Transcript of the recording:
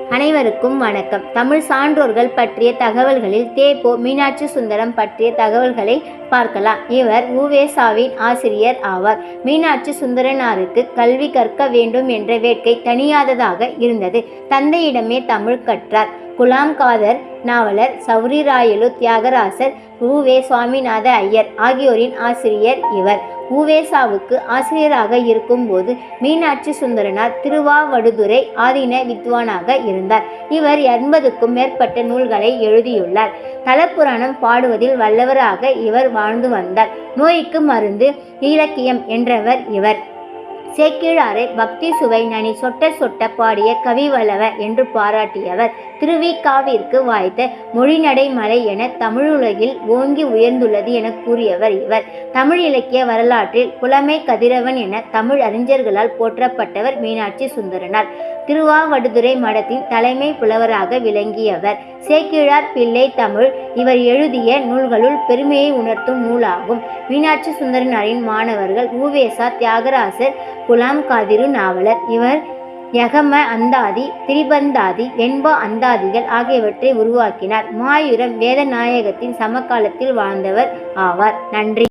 அனைவருக்கும் வணக்கம். தமிழ் சான்றோர்கள் பற்றிய தகவல்களில் தேப்போ மீனாட்சி சுந்தரம் பற்றிய தகவல்களை பார்க்கலாம். இவர் உவேசாவின் ஆசிரியர் ஆவார். மீனாட்சி சுந்தரனாருக்கு கல்வி கற்க வேண்டும் என்ற வேட்கை தணியாததாக இருந்தது. தந்தையிடமே தமிழ் கற்றார். குலாம் காதர் நாவலர் சௌரி ராயலு தியாகராசர் உவே சுவாமிநாத ஐயர் ஆகியோரின் ஆசிரியர் இவர். உவேசாவுக்கு ஆசிரியராக இருக்கும்போது மீனாட்சி சுந்தரனார் திருவாவடுதுறை ஆதீன வித்வானாக இருந்தார். இவர் எண்பதுக்கும் மேற்பட்ட நூல்களை எழுதியுள்ளார். தலப்புராணம் பாடுவதில் வல்லவராக இவர் வாழ்ந்து வந்தார். நோய்க்கு மருந்து இலக்கியம் என்றவர் இவர். சேக்கிழாரை பக்தி சுவை நனி சொட்ட சொட்ட பாடிய கவி என்று பாராட்டியவர். திருவிக்காவிற்கு வாய்த்த மொழிநடை மலை என தமிழுலகில் ஓங்கி உயர்ந்துள்ளது என கூறியவர் இவர். தமிழ் இலக்கிய வரலாற்றில் புலமை கதிரவன் என தமிழ் அறிஞர்களால் போற்றப்பட்டவர் மீனாட்சி சுந்தரனார். திருவாவடுதுறை மடத்தின் தலைமை புலவராக விளங்கியவர். சேக்கிழார் பிள்ளை தமிழ் இவர் எழுதிய நூல்களுள் பெருமையை உணர்த்தும் நூலாகும். மீனாட்சி சுந்தரனாரின் மாணவர்கள் ஊவேசா தியாகராசர் குலாம் காதிரு நாவலர். இவர் யகம அந்தாதி திரிபந்தாதி வெண்பா அந்தாதிகள் ஆகியவற்றை உருவாக்கினார். மாயூரம் வேதநாயகத்தின் சமகாலத்தில் வாழ்ந்தவர் ஆவார். நன்றி.